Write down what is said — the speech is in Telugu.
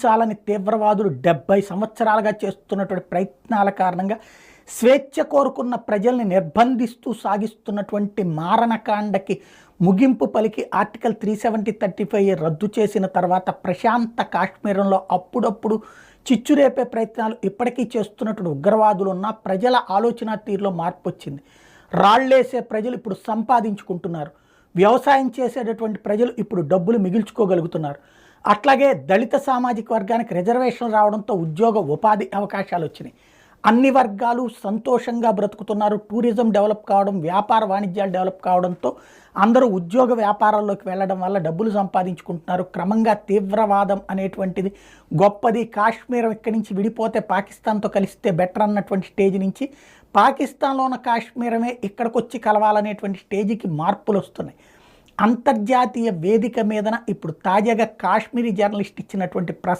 విడిపించాలని తీవ్రవాదులు డెబ్బై సంవత్సరాలుగా చేస్తున్నటువంటి ప్రయత్నాల కారణంగా స్వేచ్ఛ కోరుకున్న ప్రజల్ని నిర్బంధిస్తూ సాగిస్తున్నటువంటి మారణకాండకి ముగింపు పలికి article three seventy thirty five రద్దు చేసిన తర్వాత ప్రశాంత కాశ్మీరంలో అప్పుడప్పుడు చిచ్చురేపే ప్రయత్నాలు ఇప్పటికీ చేస్తున్నటువంటి ఉగ్రవాదులు ఉన్న ప్రజల ఆలోచన తీరులో మార్పు వచ్చింది. రాళ్ళేసే ప్రజలు ఇప్పుడు సంపాదించుకుంటున్నారు. వ్యవసాయం చేసేటటువంటి ప్రజలు ఇప్పుడు డబ్బులు మిగిల్చుకోగలుగుతున్నారు. అట్లాగే దళిత సామాజిక వర్గానికి రిజర్వేషన్ రావడంతో ఉద్యోగ ఉపాధి అవకాశాలు వచ్చినాయి. అన్ని వర్గాలు సంతోషంగా బ్రతుకుతున్నారు. టూరిజం డెవలప్ కావడం వ్యాపార వాణిజ్యాలు డెవలప్ కావడంతో అందరూ ఉద్యోగ వ్యాపారాల్లోకి వెళ్ళడం వల్ల డబ్బులు సంపాదించుకుంటున్నారు. క్రమంగా తీవ్రవాదం అనేటువంటిది గొప్పది. కాశ్మీర్ ఇక్కడి నుంచి విడిపోతే పాకిస్తాన్తో కలిస్తే బెటర్ అన్నటువంటి స్టేజ్ నుంచి పాకిస్తాన్లో ఉన్న కాశ్మీరమే ఇక్కడికి వచ్చి కలవాలనేటువంటి స్టేజ్కి మార్పులు వస్తున్నాయి. అంతర్జాతీయ వేదిక మీదన ఇప్పుడు తాజాగా కాశ్మీరీ జర్నలిస్ట్ ఇచ్చినటువంటి ప్రస